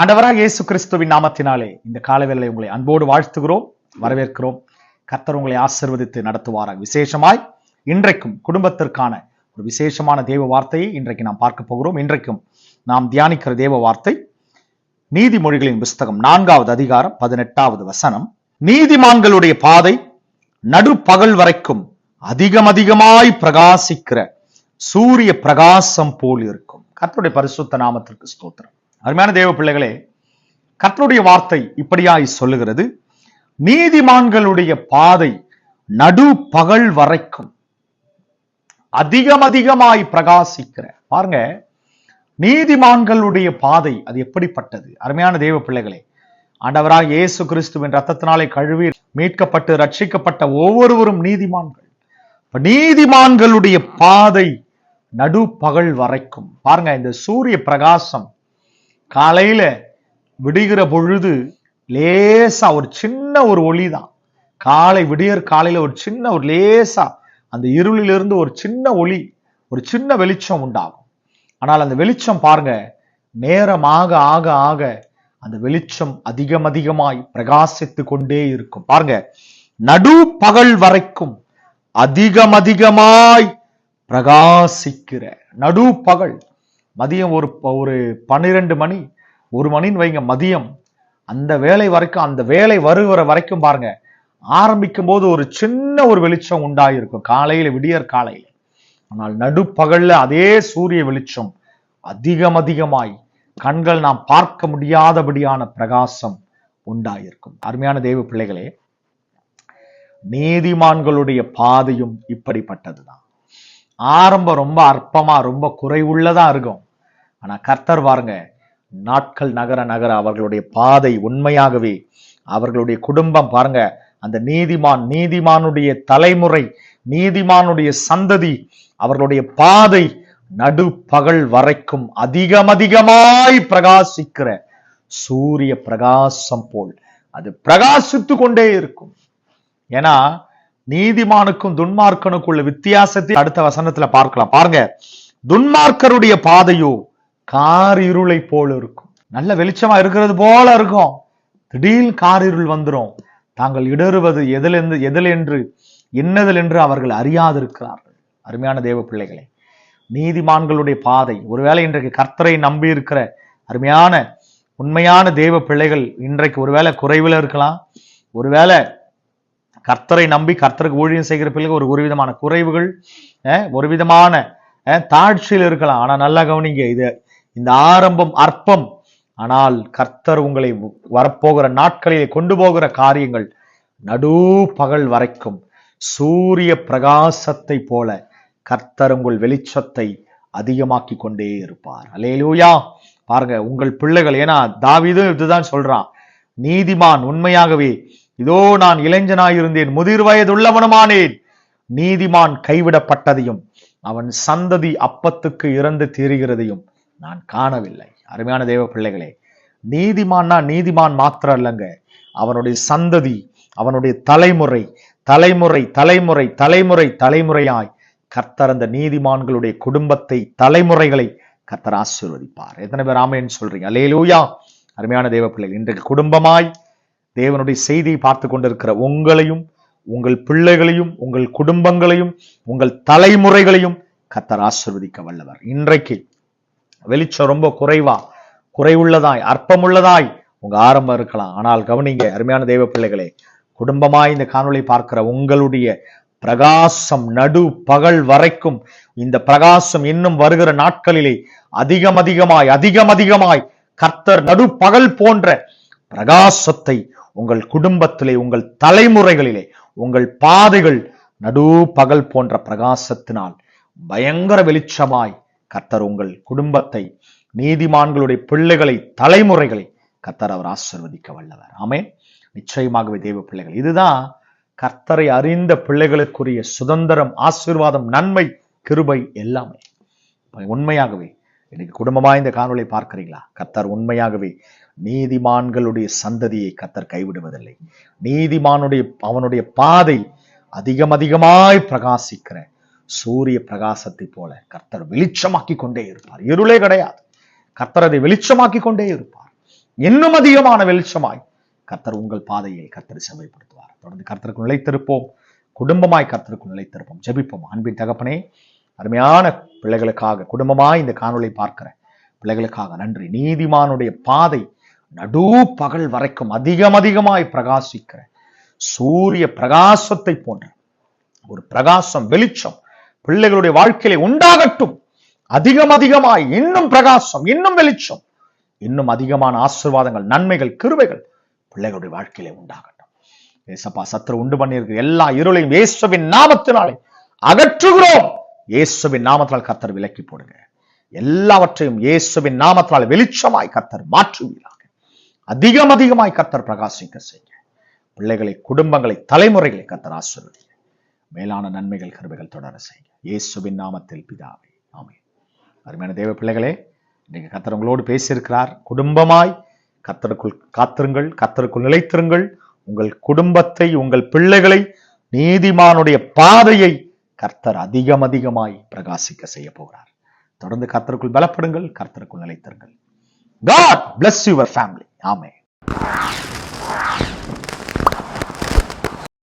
ஆண்டவராக இயேசு கிறிஸ்துவின் நாமத்தினாலே இந்த காலவேளை உங்களை அன்போடு வாழ்த்துகிறோம் வரவேற்கிறோம். கர்த்தர் உங்களை ஆசிர்வதித்து நடத்துவாராக. விசேஷமாய் இன்றைக்கும் குடும்பத்திற்கான ஒரு விசேஷமான தேவ வார்த்தையை இன்றைக்கு நாம் பார்க்க போகிறோம். இன்றைக்கும் நாம் தியானிக்கிற தேவ வார்த்தை நீதிமொழிகளின் புஸ்தகம் நான்காவது அதிகாரம் பதினெட்டாவது வசனம். நீதிமான்களுடைய பாதை நடுப்பகல் வரைக்கும் அதிகம் அதிகமாய் பிரகாசிக்கிற சூரிய பிரகாசம் போல் இருக்கும். கர்த்தருடைய பரிசுத்த நாமத்திற்கு ஸ்தோத்திரம். அருமையான தேவ பிள்ளைகளே கர்த்தருடைய வார்த்தை இப்படியாய் சொல்லுகிறது. நீதிமான்களுடைய பாதை நடு பகல் வரைக்கும் அதிகம் அதிகமாய் பிரகாசிக்கிற. பாருங்க நீதிமான்களுடைய பாதை அது எப்படிப்பட்டது? அருமையான தேவ பிள்ளைகளே ஆண்டவராக இயேசு கிறிஸ்துவின் ரத்தத்தினாலே கழுவி மீட்கப்பட்டு ரட்சிக்கப்பட்ட ஒவ்வொருவரும் நீதிமான்கள். நீதிமான்களுடைய பாதை நடு பகல் வரைக்கும். பாருங்க இந்த சூரிய பிரகாசம் காலையில் விடுகிற பொழுது லேசாக ஒரு சின்ன ஒரு ஒளி தான் காலை விடியற் காலையில் ஒரு சின்ன ஒரு லேசாக அந்த இருளிலிருந்து ஒரு சின்ன ஒளி ஒரு சின்ன வெளிச்சம் உண்டாகும். ஆனால் அந்த வெளிச்சம் பாருங்க நேரமாக ஆக ஆக அந்த வெளிச்சம் அதிகம் அதிகமாய் பிரகாசித்து கொண்டே இருக்கும். பாருங்க நடு பகல் வரைக்கும் அதிகம் அதிகமாய் பிரகாசிக்கிற நடு பகல் மதியம் ஒரு ஒரு பன்னிரெண்டு மணி ஒரு மணின்னு வைங்க மதியம். அந்த வேலை வரைக்கும் அந்த வேலை வருகிற வரைக்கும் பாருங்க ஆரம்பிக்கும் போது ஒரு சின்ன ஒரு வெளிச்சம் உண்டாயிருக்கும். காலையில விடியற் காலையில. ஆனால் நடுப்பகல்ல அதே சூரிய வெளிச்சம் அதிகம் அதிகமாய் கண்கள் நாம் பார்க்க முடியாதபடியான பிரகாசம் உண்டாயிருக்கும். அருமையான தேவ பிள்ளைகளே நீதிமான்களுடைய பாதையும் இப்படிப்பட்டதுதான். ஆரம்பம் ரொம்ப அற்பமாக ரொம்ப குறைவுள்ளதாக இருக்கும். ஆனால் கர்த்தர் பாருங்க நாட்கள் நகர நகர அவர்களுடைய பாதை உண்மையாகவே அவர்களுடைய குடும்பம் பாருங்க அந்த நீதிமான் நீதிமானுடைய தலைமுறை நீதிமானுடைய சந்ததி அவர்களுடைய பாதை நடு பகல் வரைக்கும் அதிகம் அதிகமாய் பிரகாசிக்கிற சூரிய பிரகாசம் போல் அது பிரகாசித்து கொண்டே இருக்கும். ஏன்னா நீதிமானுக்கும் துன்மார்க்கனுக்குள்ள வித்தியாசத்தை அடுத்த வசனத்துல பார்க்கலாம். பாருங்க. துன்மார்க்கருடைய பாதையோ கார் இருளை போல இருக்கும். நல்ல வெளிச்சமா இருக்கிறது போல இருக்கும். திடீர் கார் இருள் வந்துடும் தாங்கள் இடறுவது எதிலிருந்து எதில் என்று என்னதில் என்று அவர்கள் அறியாதிருக்கிறார்கள். அருமையான தேவ பிள்ளைகளை நீதிமான்களுடைய பாதை. ஒருவேளை இன்றைக்கு கர்த்தரை நம்பி இருக்கிற அருமையான உண்மையான தேவ பிள்ளைகள் இன்றைக்கு ஒருவேளை குறைவில் இருக்கலாம். ஒருவேளை கர்த்தரை நம்பி கர்த்தருக்கு ஊழியம் செய்கிற பிள்ளைகள் ஒரு ஒரு விதமான குறைவுகள் ஒரு விதமான தாழ்ச்சியில் இருக்கலாம். ஆனால் நல்லா கவனிங்க இது இந்த ஆரம்பம் அற்பம். ஆனால் கர்த்தர் உங்களை வரப்போகிற நாட்களிலே கொண்டு போகிற காரியங்கள் நடு பகல் வரைக்கும். சூரிய பிரகாசத்தை போல கர்த்தர் உங்கள் வெளிச்சத்தை அதிகமாக்கி கொண்டே இருப்பார். அல்லேலூயா! பாருங்க உங்கள் பிள்ளைகள் ஏன்னா தாவிதும் இதுதான் சொல்றான். நீதிமான் உண்மையாகவே இதோ நான் இளைஞனாயிருந்தேன் முதிர் வயதுள்ளவனுமானேன். நீதிமான் கைவிடப்பட்டதையும் அவன் சந்ததி அப்பத்துக்கு இறந்து தீருகிறதையும் நான் காணவில்லை. அருமையான தேவ பிள்ளைகளே நீதிமான்னா நீதிமான் மாத்திரம் இல்லைங்க அவனுடைய சந்ததி அவனுடைய தலைமுறை தலைமுறை தலைமுறை தலைமுறை தலைமுறையாய் கர்த்தர் அந்த நீதிமான்களுடைய குடும்பத்தை தலைமுறைகளை கர்த்தர் ஆசீர்வதிப்பார். எத்தனை பேர் ஆமையன்னு சொல்றீங்க? அல்லேலூயா. அருமையான தேவ பிள்ளைகள் இன்றைக்கு குடும்பமாய் தேவனுடைய செய்தியை பார்த்து கொண்டிருக்கிற உங்களையும் உங்கள் பிள்ளைகளையும் உங்கள் குடும்பங்களையும் உங்கள் தலைமுறைகளையும் கத்தர் ஆசிர்வதிக்க வல்லவர். இன்றைக்கு வெளிச்சம் ரொம்ப குறைவா குறைவுள்ளதாய் அற்பமுள்ளதாய் உங்க ஆரம்பம் இருக்கலாம். ஆனால் கவனிங்க அருமையான தெய்வ பிள்ளைகளே குடும்பமாய் இந்த காணொளி பார்க்கிற உங்களுடைய பிரகாசம் நடு பகல் வரைக்கும் இந்த பிரகாசம் இன்னும் வருகிற நாட்களிலே அதிகம் அதிகமாய் அதிகம் அதிகமாய் கர்த்தர் நடு பகல் போன்ற பிரகாசத்தை உங்கள் குடும்பத்திலே உங்கள் தலைமுறைகளிலே உங்கள் பாதைகள் நடு பகல் போன்ற பிரகாசத்தினால் பயங்கர வெளிச்சமாய் கர்த்தர் உங்கள் குடும்பத்தை நீதிமான்களுடைய பிள்ளைகளை தலைமுறைகளை கர்த்தர் அவர் ஆசிர்வதிக்க வல்லவர். ஆமே நிச்சயமாகவே தேவ பிள்ளைகள் இதுதான் கர்த்தரை அறிந்த பிள்ளைகளுக்குரிய சுதந்திரம் ஆசீர்வாதம் நன்மை கிருபை எல்லாமே. உண்மையாகவே இன்னைக்கு குடும்பமாக இந்த காணொளி பார்க்குறீங்களா? கர்த்தர் உண்மையாகவே நீதிமான்களுடைய சந்ததியை கத்தர் கைவிடுவதில்லை. நீதிமானுடைய அவனுடைய பாதை அதிகம் அதிகமாய் பிரகாசிக்கிற சூரிய பிரகாசத்தை போல கர்த்தர் வெளிச்சமாக்கி கொண்டே இருப்பார். இருளே கிடையாது. கர்த்தர் அதை வெளிச்சமாக்கி கொண்டே இருப்பார். இன்னும் அதிகமான வெளிச்சமாய் கர்த்தர் உங்கள் பாதையை கர்த்தர் செவைப்படுத்துவார் தொடர்ந்து கர்த்தருக்கு நிலைத்திருப்போம். குடும்பமாய் கர்த்தருக்கு நிலைத்திருப்போம். ஜெபிப்போம். அன்பின் தகப்பனே அருமையான பிள்ளைகளுக்காக குடும்பமாய் இந்த காணொளி பார்க்கிற பிள்ளைகளுக்காக நன்றி. நீதிமானுடைய பாதை நடு பகல் வரைக்கும் அதிகம் அதிகமாய் பிரகாசிக்கிற சூரிய பிரகாசத்தை போன்ற ஒரு பிரகாசம் வெளிச்சம் பிள்ளைகளுடைய வாழ்க்கையிலே உண்டாகட்டும். அதிகம் அதிகமாய் இன்னும் பிரகாசம் இன்னும் வெளிச்சம் இன்னும் அதிகமான ஆசீர்வாதங்கள் நன்மைகள் கிருவைகள் பிள்ளைகளுடைய வாழ்க்கையிலே உண்டாகட்டும். ஏசப்பா சத்ரு உண்டு பண்ணியிருக்கிற எல்லா இருளையும் இயேசுவின் நாமத்தினாலே அகற்றுகிறோம். இயேசுவின் நாமத்தினால் கத்தர் விலக்கி போடுங்க. எல்லாவற்றையும் இயேசுவின் நாமத்தினால் வெளிச்சமாய் கத்தர் மாற்றுவீரா அதிகம் அதிகமாய் கத்தர் பிரகாசிக்க செய்ய. பிள்ளைகளை குடும்பங்களை தலைமுறைகளை கத்தர் ஆசீர்வதிங்க மேலான நன்மைகள் கருவிகள் தொடர செய்ய. இயேசுவின் நாமத்தில் பிதாவே ஆமென். அருமையான தேவ பிள்ளைகளே இன்னைக்கு கத்தர் உங்களோடு பேசியிருக்கிறார். குடும்பமாய் கத்தருக்குள் காத்திருங்கள் கத்தருக்குள் நிலைத்திருங்கள். உங்கள் குடும்பத்தை உங்கள் பிள்ளைகளை நீதிமானுடைய பாதையை கர்த்தர் அதிகம் அதிகமாய் பிரகாசிக்க செய்ய போகிறார். தொடர்ந்து கர்த்தருக்குள் பலப்படுங்கள் கர்த்தருக்குள் நிலைத்திருங்கள். God bless you, your family. Amen.